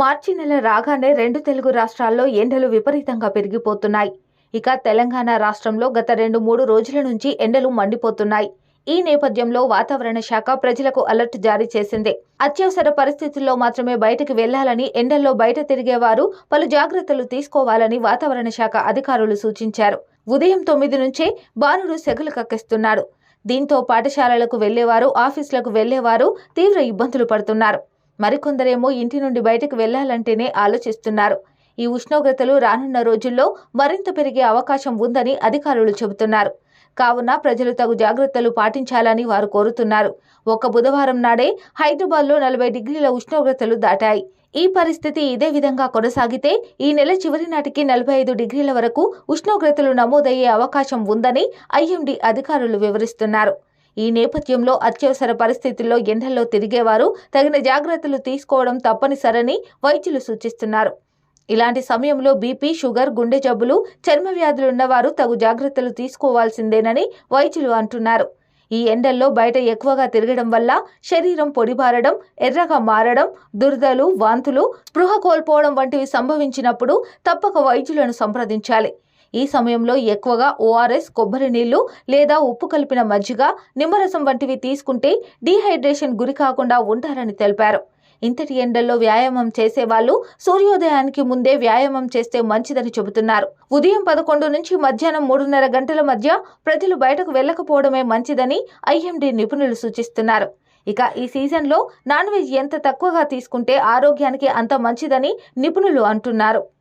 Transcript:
మార్చి నెల రాగానే రెండు తెలుగు రాష్ట్రాల్లో ఎండలు విపరీతంగా పెరిగిపోతున్నాయి. ఇక తెలంగాణ రాష్ట్రంలో గత రెండు మూడు రోజుల నుంచి ఎండలు మండిపోతున్నాయి. ఈ నేపథ్యంలో వాతావరణ శాఖ ప్రజలకు అలర్ట్ జారీ చేసింది. అత్యవసర పరిస్థితుల్లో మాత్రమే బయటకు వెళ్ళాలని ఎండల్లో బయట తిరిగేవారు పలు జాగ్రత్తలు తీసుకోవాలని వాతావరణ శాఖ అధికారులు సూచించారు. ఉదయం తొమ్మిది నుంచే బాణుడు సెగలు కక్కిస్తున్నాడు. దీంతో పాఠశాలలకు వెళ్ళేవారు ఆఫీసులకు వెళ్ళేవారు తీవ్ర ఇబ్బందులు పడుతున్నారు. మరికొందరేమో ఇంటి నుండి బయటకు వెళ్ళాలంటేనే ఆలోచిస్తున్నారు. ఈ ఉష్ణోగ్రతలు రానున్న రోజుల్లో మరింత పెరిగే అవకాశం ఉందని అధికారులు చెబుతున్నారు. కావున ప్రజలు తగు జాగ్రత్తలు పాటించాలని వారు కోరుతున్నారు. ఒక బుధవారం నాడే హైదరాబాద్లో నలభై డిగ్రీల ఉష్ణోగ్రతలు దాటాయి. ఈ పరిస్థితి ఇదే విధంగా కొనసాగితే ఈ నెల చివరి నాటికి నలభై ఐదు డిగ్రీల వరకు ఉష్ణోగ్రతలు నమోదయ్యే అవకాశం ఉందని ఐఎండీ అధికారులు వివరిస్తున్నారు. ఈ నేపథ్యంలో అత్యవసర పరిస్థితుల్లో ఎండల్లో తిరిగేవారు తగిన జాగ్రత్తలు తీసుకోవడం తప్పనిసరని వైద్యులు సూచిస్తున్నారు. ఇలాంటి సమయంలో బీపీ షుగర్ గుండె జబ్బులు చర్మ వ్యాధులు ఉన్నవారు తగు జాగ్రత్తలు తీసుకోవాల్సిందేనని వైద్యులు అంటున్నారు. ఈ ఎండల్లో బయట ఎక్కువగా తిరగడం వల్ల శరీరం పొడిబారడం ఎర్రగా మారడం దురదలు వాంతులు స్పృహ కోల్పోవడం వంటివి సంభవించినప్పుడు తప్పక వైద్యులను సంప్రదించాలి. ఈ సమయంలో ఎక్కువగా ఓఆర్ఎస్ కొబ్బరి నీళ్ళు లేదా ఉప్పు కలిపిన మజ్జిగ నిమ్మరసం వంటివి తీసుకుంటే డీహైడ్రేషన్ గురి కాకుండా ఉంటారని తెలిపారు. ఇంతటి ఎండల్లో వ్యాయామం చేసేవాళ్ళు సూర్యోదయానికి ముందే వ్యాయామం చేస్తే మంచిదని చెబుతున్నారు. ఉదయం పదకొండు నుంచి మధ్యాహ్నం మూడున్నర గంటల మధ్య ప్రజలు బయటకు వెళ్ళకపోవడమే మంచిదని ఐఎండీ నిపుణులు సూచిస్తున్నారు. ఇక ఈ సీజన్లో నాన్ వెజ్ ఎంత తక్కువగా తీసుకుంటే ఆరోగ్యానికి అంత మంచిదని నిపుణులు అంటున్నారు.